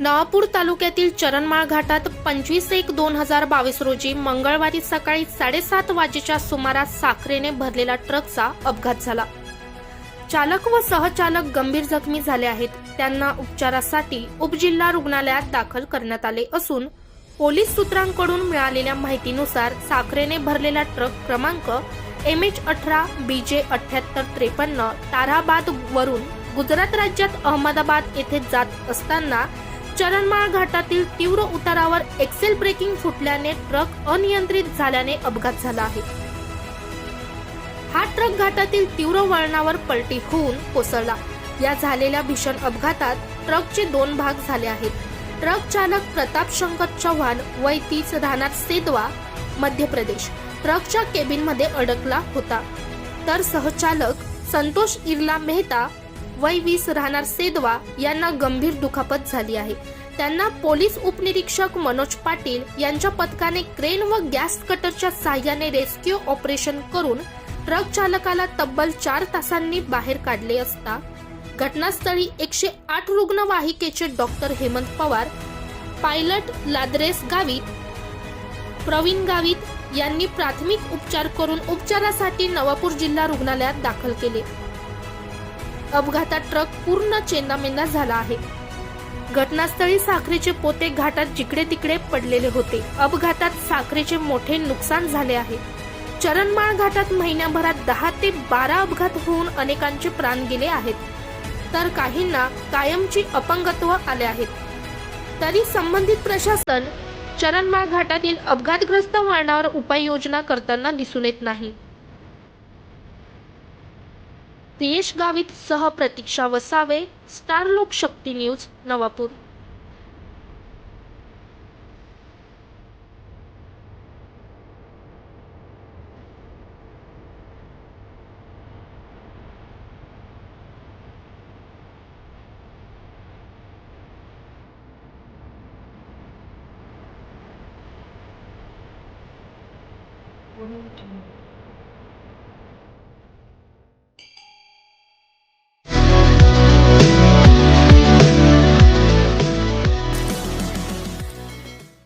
नवापूर तालुक्यातील चरणमाळ घाटात पंचवीस एक दोन हजार बावीस रोजी मंगळवारी सकाळी साडेसात वाजेच्या सुमारास साखरेने भरलेला ट्रकचा अपघात झाला. चालक व सहचालक गंभीर जखमी झाले आहेत. त्यांना उपचारासाठी उपजिल्हा रुग्णालयात दाखल करण्यात आले असून पोलीस सूत्रांकडून मिळालेल्या माहितीनुसार साखरेने भरलेला ट्रक क्रमांक एम एच अठरा बी जे अठ्याहत्तर त्रेपन्न ताराबाद वरून गुजरात राज्यात अहमदाबाद येथे जात असताना चरणमाळ घाटातील तीव्र उतारावर एक्सेल ब्रेकिंग फुटल्याने ट्रक अनियंत्रित झाल्याने अपघात झाला आहे. हा ट्रक घाटातील तीव्र वळणावर पलटी होऊन कोसळला. या झालेल्या भीषण अपघातात ट्रकचे दोन भाग झाले आहेत. ट्रक चालक प्रताप शंकर चव्हाण वय तीस राहणार सेदवा मध्य प्रदेश. ट्रकच्या केबिनमध्ये अडकला होता. तर सहचालक संतोष इरला मेहता वय वीस राहणार सेदवा यांना गंभीर दुखापत झाली आहे. त्यांना पोलीस उपनिरीक्षक मनोज पाटील यांच्या पथकाने क्रेन व गॅस कटरच्या साह्याने रेस्क्यू ऑपरेशन करून ट्रक चालकाला तब्बल चार तासांनी बाहेर काढले असता घटनास्थळी एकशे आठ रुग्णवाहिकेचे डॉक्टर हेमंत पवार पायलट लादरेस गावित प्रवीण गावित यांनी प्राथमिक उपचार करून उपचारासाठी नवापूर जिल्हा रुग्णालयात दाखल केले. अपघातात ट्रक पूर्ण चेंदामेंदा झाला आहे. घटनास्थळी साखरेचे पोते घाटात जिकडे तिकडे पडलेले होते. अपघातात साखरेचे मोठे नुकसान झाले आहे. चरणमाळ घाटात महिन्याभरात दहा ते बारा अपघात होऊन अनेकांचे प्राण गेले आहेत. तर काहींना कायमची अपंगत्व आले आहेत तरी संबंधित प्रशासन चरणमाळ घाटातील अपघातग्रस्त वळणावर उपाययोजना करताना दिसून येत नाही. प्रियेश गावित सह प्रतीक्षा वसावे स्टार लोकशक्ती न्यूज नवापूर.